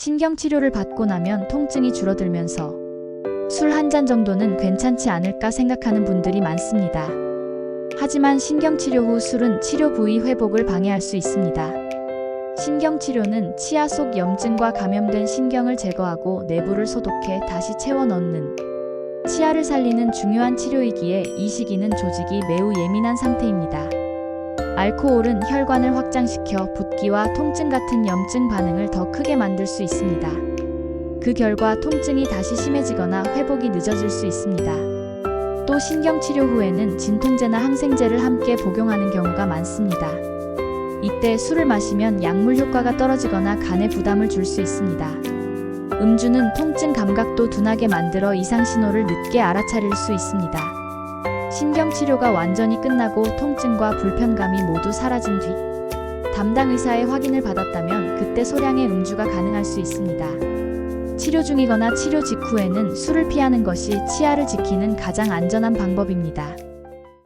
신경치료를 받고 나면 통증이 줄어들면서 술 한 잔 정도는 괜찮지 않을까 생각하는 분들이 많습니다. 하지만 신경치료 후 술은 치료 부위 회복을 방해할 수 있습니다. 신경치료는 치아 속 염증과 감염된 신경을 제거하고 내부를 소독해 다시 채워 넣는 치아를 살리는 중요한 치료이기에 이 시기는 조직이 매우 예민한 상태입니다. 알코올은 혈관을 확장시켜 붓기와 통증 같은 염증 반응을 더 크게 만들 수 있습니다. 그 결과 통증이 다시 심해지거나 회복이 늦어질 수 있습니다. 또 신경치료 후에는 진통제나 항생제를 함께 복용하는 경우가 많습니다. 이때 술을 마시면 약물 효과가 떨어지거나 간에 부담을 줄 수 있습니다. 음주는 통증 감각도 둔하게 만들어 이상 신호를 늦게 알아차릴 수 있습니다. 신경치료가 완전히 끝나고 통증과 불편감이 모두 사라진 뒤 담당 의사의 확인을 받았다면 그때 소량의 음주가 가능할 수 있습니다. 치료 중이거나 치료 직후에는 술을 피하는 것이 치아를 지키는 가장 안전한 방법입니다.